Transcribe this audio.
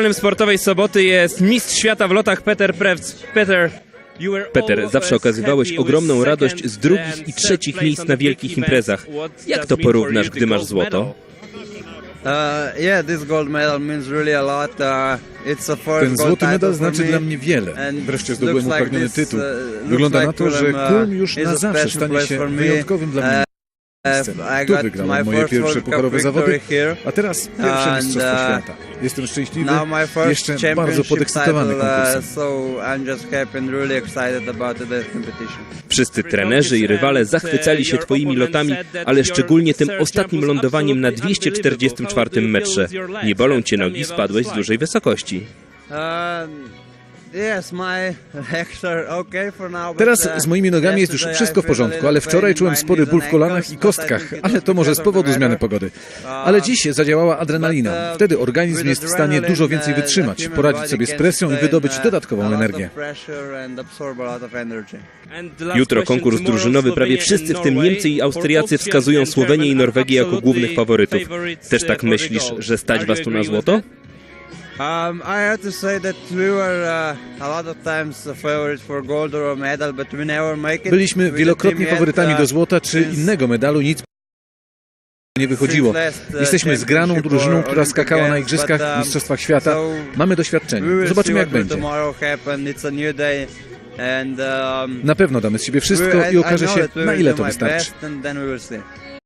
Finalnym sportowej soboty jest mistrz świata w lotach Peter Prewc. Peter, Peter, zawsze okazywałeś ogromną radość z drugich i trzecich miejsc na wielkich imprezach. Jak to porównasz, gdy masz złoto? Uh. Uh, Ten złoty medal znaczy dla mnie wiele. Wreszcie zdobyłem upragniony tytuł. uh, Wygląda na to, że Kulm już na zawsze stanie się wyjątkowym dla mnie Tu got wygrałem moje pierwsze pucharowe zawody, a teraz pierwsze mistrzostwo uh, świata. Jestem szczęśliwy, jeszcze bardzo podekscytowany konkursem. competition. Wszyscy trenerzy i rywale zachwycali się twoimi lotami, ale szczególnie tym ostatnim lądowaniem na 244 metrze. Nie bolą cię nogi, spadłeś z dużej wysokości. Teraz uh, z moimi nogami jest już wszystko w porządku, ale wczoraj czułem spory ból w kolanach i kostkach, ale to może z powodu zmiany pogody. Uh, Ale dziś zadziałała adrenalina. uh, Wtedy organizm jest w stanie dużo więcej wytrzymać, poradzić sobie z presją i wydobyć dodatkową energię. Jutro konkurs drużynowy, prawie wszyscy, w tym. Niemcy i Austriacy, wskazują Słowenię i Norwegię jako głównych faworytów. Też tak myślisz, że stać was tu na złoto? Um, I have to say that we were uh, a lot of times the favorites for gold or a medal, but we never make it. Byliśmy wielokrotnie faworytami uh, do złota czy innego medalu, nic nie wychodziło. uh, Jesteśmy zgraną drużyną, która skakała na igrzyskach um, Mistrzostwach Świata. Mamy doświadczenie. Zobaczymy jak będzie. um, Na pewno damy z siebie wszystko I- okaże się, na ile to wystarczy.